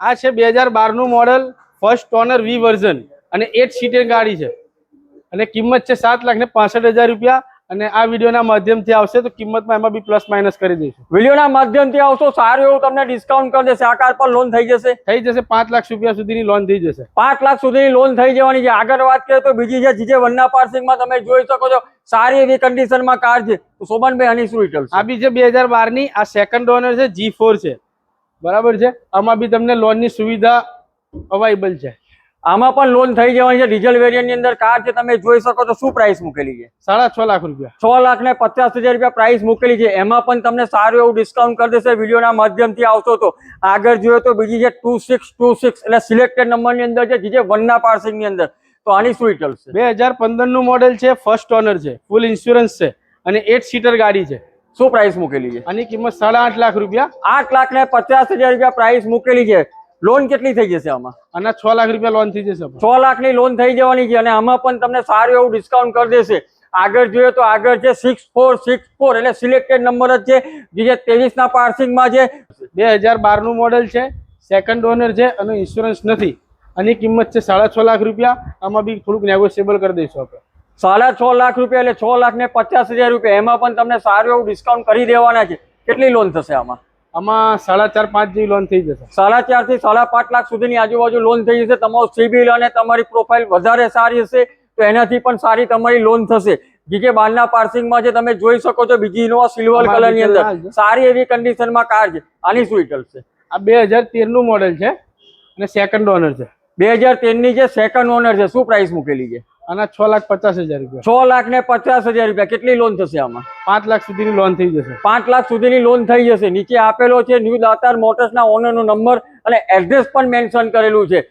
આ છે બે હજાર બારનું model first owner V version અને એટ સીટેડ ગાડી છે. અને કિંમત છે સાત લાખ ને પાસઠ હજાર રૂપિયા અને આ વિડીયોના માધ્યમથી આવશે તો કિંમતમાં એમાં બી પ્લસ માઇનસ કરી દઈશું. વિડીયોના માધ્યમથી આવશો સારું એવું તમને ડિસ્કાઉન્ટ કરી દેશે. આ કાર પર લોન થઈ જશે. થઈ જશે પાંચ લાખ રૂપિયા સુધીની લોન થઈ જશે. પાંચ લાખ સુધીની લોન થઈ જવાની છે. આગળ વાત કરીએ તો બીજી છે જીજે વનના પાર્સિંગમાં. તમે જોઈ શકો છો સારી એવી કન્ડિશનમાં કાર છે. તો શોભનભાઈ આની શું ડિટેલ્સ આ બી છે બે હજાર બારની. આ સેકન્ડ ઓનર છે જી ફોર છે. બરાબર છે? આમાં બી તમને લોનની સુવિધા અવાઇલેબલ છે. આમાં પણ લોન થઈ જવાની છે. ડીઝલ વેરિયન્ટની અંદર કાર છે તમે જોઈ શકો છો શું પ્રાઇસ મૂકેલી છે? સાડા છ લાખ રૂપિયા. છ લાખ ને પચાસ હજાર રૂપિયા પ્રાઇસ મૂકેલી છે. એમાં પણ તમને સારું એવું ડિસ્કાઉન્ટ કરી દેશે. વિડીયોના માધ્યમથી આવશો તો. આગળ જોઈએ તો બીજી છે ટુ સિક્સ ટુ સિક્સ એટલે સિલેક્ટેડ નંબરની અંદર છે જે વનના પાર્સિંગની અંદર. તો આની શું ડિટેલ્સ છે? બે હજાર પંદરનું મોડેલ છે ફર્સ્ટ ઓનર છે ફૂલ ઇન્સ્યોરન્સ છે અને એટ સીટર ગાડી છે. શું પ્રાઇસ મૂકેલી છે? આની કિંમત સાડા આઠ લાખ રૂપિયા. આઠ લાખ ને પચાસ હજાર રૂપિયા પ્રાઇસ મૂકેલી છે. લોન કેટલી થઈ જશે આમાં? અને છ લાખ રૂપિયા લોન થઈ જશે છ લાખની લોન થઈ જવાની છે અને આમાં પણ તમને સારું એવું ડિસ્કાઉન્ટ કરી દેશે. આગળ જોઈએ તો આગળ છે સિક્સ ફોર સિક્સ ફોર એટલે સિલેક્ટેડ નંબર જ છે. જે ત્રેવીસના પાર્સિંગમાં છે. બે હજાર બારનું મોડેલ છે સેકન્ડ ઓનર છે અને ઇન્સ્યોરન્સ નથી. આની કિંમત છે સાડા છ લાખ રૂપિયા. આમાં બી થોડુંક નેગોશિયેબલ કરી દઈશું આપણે. સાડા છ લાખ રૂપિયા એટલે છ લાખ ને પચાસ હજાર રૂપિયા. એમાં પણ તમને સારું એવું ડિસ્કાઉન્ટ કરી દેવાના છે. કેટલી લોન થશે આમાં? આમાં સાડા ચાર પાંચ જેવી લોન થઈ જશે. સાડા ચારથી સાડા પાંચ લાખ સુધીની આજુબાજુ લોન થઈ જશે. તમારું સિબિલ અને તમારી પ્રોફાઇલ વધારે સારી હશે તો એનાથી પણ સારી તમારી લોન થશે. જે કે બહારના પાર્સિંગમાં છે તમે જોઈ શકો છો બીજી ઇનોવા સિલ્વર કલરની અંદર. સારી એવી કન્ડિશનમાં કાર છે. આની શું ડિટેલ છે? આ બે હજાર તેરનું મોડેલ છે અને સેકન્ડ ઓનર છે. બે હજાર તેરની જે સેકન્ડ ઓનર છે શું પ્રાઇસ મૂકેલી છે? આના છ લાખ પચાસ હજાર રૂપિયા. છ લાખ ને પચાસ હજાર રૂપિયા. કેટલી લોન થશે આમાં? પાંચ લાખ સુધીની લોન થઈ જશે. પાંચ લાખ સુધીની લોન થઈ જશે. નીચે આપેલો છે ન્યૂ દાતાર મોટર્સના ઓનરનો નંબર અને એડ્રેસ પણ મેન્શન કરેલું છે.